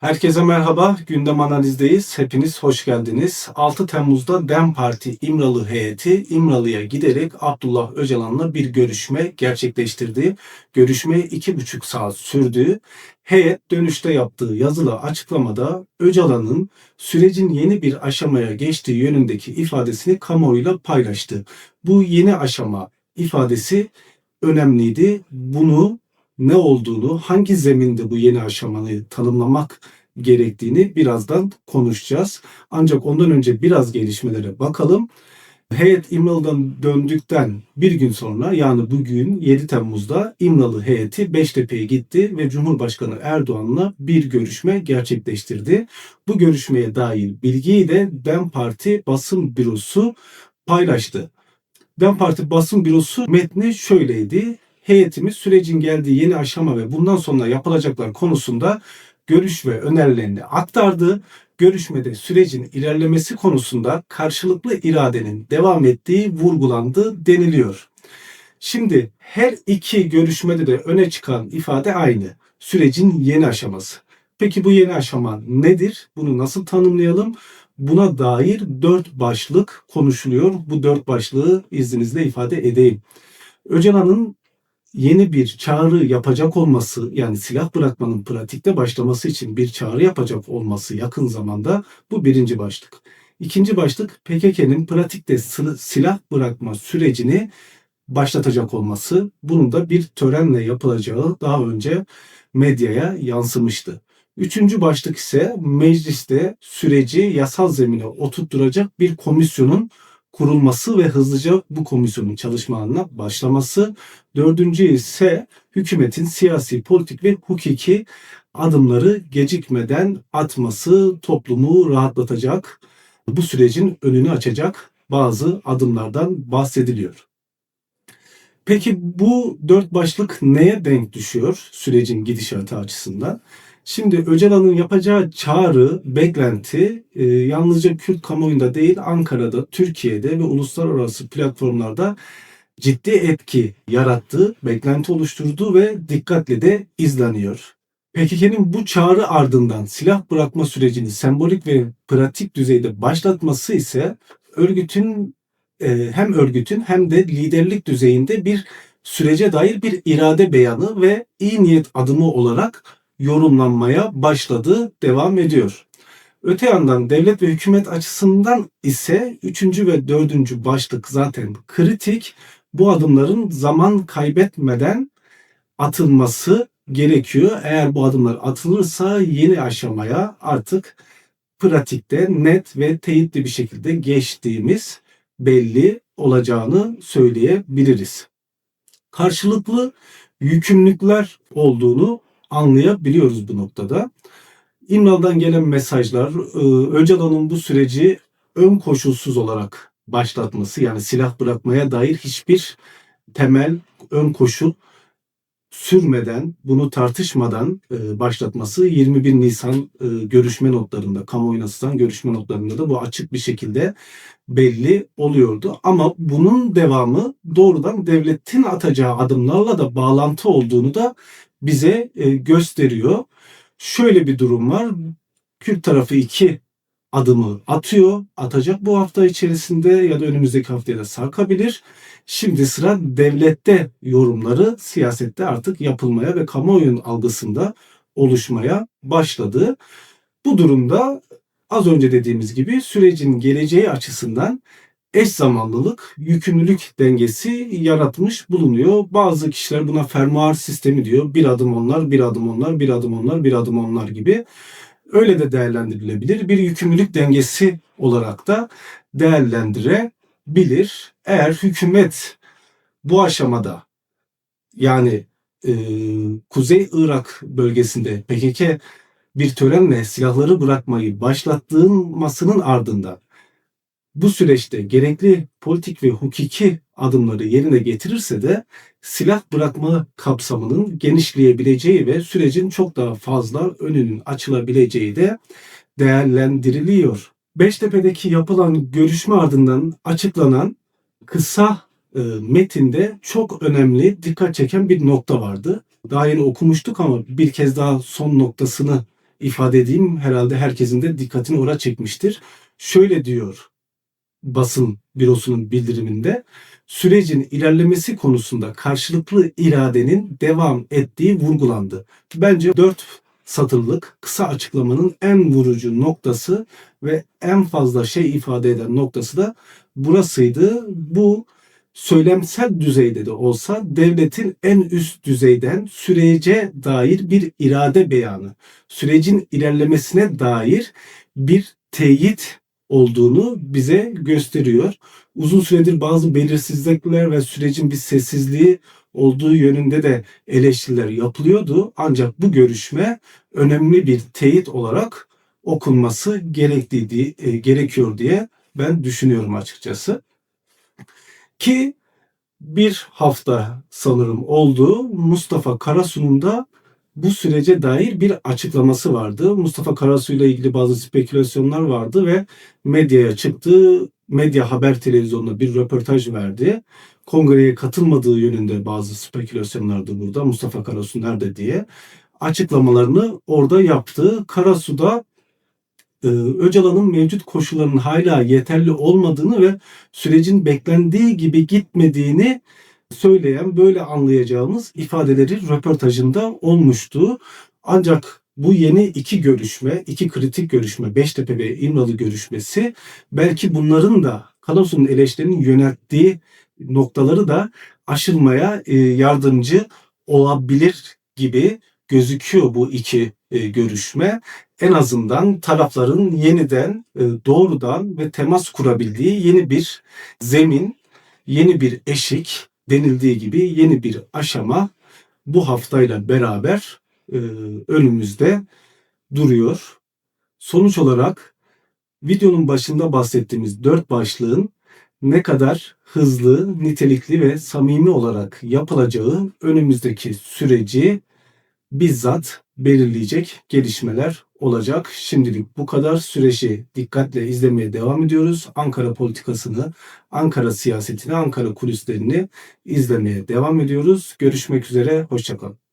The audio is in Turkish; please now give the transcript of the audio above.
Herkese merhaba. Gündem analizdeyiz. Hepiniz hoş geldiniz. 6 Temmuz'da DEM Parti İmralı heyeti İmralı'ya giderek Abdullah Öcalan'la bir görüşme gerçekleştirdi. Görüşme 2,5 saat sürdü. Heyet dönüşte yaptığı yazılı açıklamada Öcalan'ın sürecin yeni bir aşamaya geçtiği yönündeki ifadesini kamuoyuyla paylaştı. Bu yeni aşama ifadesi önemliydi. Bunu ne olduğunu, hangi zeminde bu yeni aşamayı tanımlamak gerektiğini birazdan konuşacağız. Ancak ondan önce biraz gelişmelere bakalım. Heyet İmralı'dan döndükten bir gün sonra yani bugün 7 Temmuz'da İmralı heyeti Beştepe'ye gitti ve Cumhurbaşkanı Erdoğan'la bir görüşme gerçekleştirdi. Bu görüşmeye dair bilgiyi de DEM Parti basın bürosu paylaştı. DEM Parti basın bürosu metni şöyleydi heyetimiz sürecin geldiği yeni aşama ve bundan sonra yapılacaklar konusunda görüş ve önerilerini aktardı. Görüşmede sürecin ilerlemesi konusunda karşılıklı iradenin devam ettiği vurgulandı deniliyor. Şimdi her iki görüşmede de öne çıkan ifade aynı. Sürecin yeni aşaması. Peki bu yeni aşama nedir? Bunu nasıl tanımlayalım? Buna dair dört başlık konuşuluyor. Bu dört başlığı izninizle ifade edeyim. Öcalan'ın yeni bir çağrı yapacak olması yani silah bırakmanın pratikte başlaması için bir çağrı yapacak olması yakın zamanda bu birinci başlık. İkinci başlık PKK'nın pratikte silah bırakma sürecini başlatacak olması. Bunun da bir törenle yapılacağı daha önce medyaya yansımıştı. Üçüncü başlık ise mecliste süreci yasal zemine oturtturacak bir komisyonun kurulması ve hızlıca bu komisyonun çalışmalarına başlaması. Dördüncü ise hükümetin siyasi, politik ve hukuki adımları gecikmeden atması toplumu rahatlatacak, bu sürecin önünü açacak bazı adımlardan bahsediliyor. Peki bu dört başlık neye denk düşüyor sürecin gidişatı açısından? Şimdi Öcalan'ın yapacağı çağrı, beklenti e, yalnızca Kürt kamuoyunda değil Ankara'da, Türkiye'de ve uluslararası platformlarda ciddi etki yarattı, beklenti oluşturdu ve dikkatle de izleniyor. PKK'nın bu çağrı ardından silah bırakma sürecini sembolik ve pratik düzeyde başlatması ise örgütün e, hem örgütün hem de liderlik düzeyinde bir sürece dair bir irade beyanı ve iyi niyet adımı olarak yorumlanmaya başladı, devam ediyor. Öte yandan devlet ve hükümet açısından ise üçüncü ve dördüncü başlık zaten kritik. Bu adımların zaman kaybetmeden atılması gerekiyor. Eğer bu adımlar atılırsa yeni aşamaya artık pratikte net ve teyitli bir şekilde geçtiğimiz belli olacağını söyleyebiliriz. Karşılıklı yükümlülükler olduğunu anlayabiliyoruz bu noktada. İmralı'dan gelen mesajlar e, Öcalan'ın bu süreci ön koşulsuz olarak başlatması yani silah bırakmaya dair hiçbir temel ön koşul sürmeden, bunu tartışmadan e, başlatması 21 Nisan e, görüşme notlarında, kamuoyuna sızan görüşme notlarında da bu açık bir şekilde belli oluyordu. Ama bunun devamı doğrudan devletin atacağı adımlarla da bağlantı olduğunu da bize e, gösteriyor. Şöyle bir durum var. Kürt tarafı iki adımı atıyor. Atacak bu hafta içerisinde ya da önümüzdeki haftaya da sarkabilir. Şimdi sıra devlette yorumları siyasette artık yapılmaya ve kamuoyunun algısında oluşmaya başladı. Bu durumda az önce dediğimiz gibi sürecin geleceği açısından eş zamanlılık, yükümlülük dengesi yaratmış bulunuyor. Bazı kişiler buna fermuar sistemi diyor. Bir adım onlar, bir adım onlar, bir adım onlar, bir adım onlar gibi. Öyle de değerlendirilebilir. Bir yükümlülük dengesi olarak da değerlendirebilir. Eğer hükümet bu aşamada yani e, Kuzey Irak bölgesinde PKK bir törenle silahları bırakmayı başlattığın ardından bu süreçte gerekli politik ve hukuki adımları yerine getirirse de silah bırakma kapsamının genişleyebileceği ve sürecin çok daha fazla önünün açılabileceği de değerlendiriliyor. Beştepe'deki yapılan görüşme ardından açıklanan kısa e, metinde çok önemli, dikkat çeken bir nokta vardı. Daha yeni okumuştuk ama bir kez daha son noktasını ifade edeyim. Herhalde herkesin de dikkatini oraya çekmiştir. Şöyle diyor basın bürosunun bildiriminde sürecin ilerlemesi konusunda karşılıklı iradenin devam ettiği vurgulandı. Bence dört satırlık kısa açıklamanın en vurucu noktası ve en fazla şey ifade eden noktası da burasıydı. Bu söylemsel düzeyde de olsa devletin en üst düzeyden sürece dair bir irade beyanı, sürecin ilerlemesine dair bir teyit olduğunu bize gösteriyor. Uzun süredir bazı belirsizlikler ve sürecin bir sessizliği olduğu yönünde de eleştiriler yapılıyordu. Ancak bu görüşme önemli bir teyit olarak okunması gerektiği e, gerekiyor diye ben düşünüyorum açıkçası. Ki bir hafta sanırım oldu. Mustafa Karasu'nun da bu sürece dair bir açıklaması vardı. Mustafa Karasu ile ilgili bazı spekülasyonlar vardı ve medyaya çıktı. Medya Haber Televizyonu'na bir röportaj verdi. Kongreye katılmadığı yönünde bazı spekülasyonlardı burada. Mustafa Karasu nerede diye. Açıklamalarını orada yaptı. Karasu'da e, Öcalan'ın mevcut koşullarının hala yeterli olmadığını ve sürecin beklendiği gibi gitmediğini söyleyen böyle anlayacağımız ifadeleri röportajında olmuştu. Ancak bu yeni iki görüşme, iki kritik görüşme, Beştepe ve İmralı görüşmesi belki bunların da Karasu'nun eleştirinin yönelttiği noktaları da aşılmaya e, yardımcı olabilir gibi gözüküyor bu iki e, görüşme. En azından tarafların yeniden e, doğrudan ve temas kurabildiği yeni bir zemin, yeni bir eşik denildiği gibi yeni bir aşama bu haftayla beraber e, önümüzde duruyor. Sonuç olarak videonun başında bahsettiğimiz dört başlığın ne kadar hızlı, nitelikli ve samimi olarak yapılacağı önümüzdeki süreci bizzat belirleyecek gelişmeler olacak. Şimdilik bu kadar süreci dikkatle izlemeye devam ediyoruz. Ankara politikasını, Ankara siyasetini, Ankara kulislerini izlemeye devam ediyoruz. Görüşmek üzere, hoşçakalın.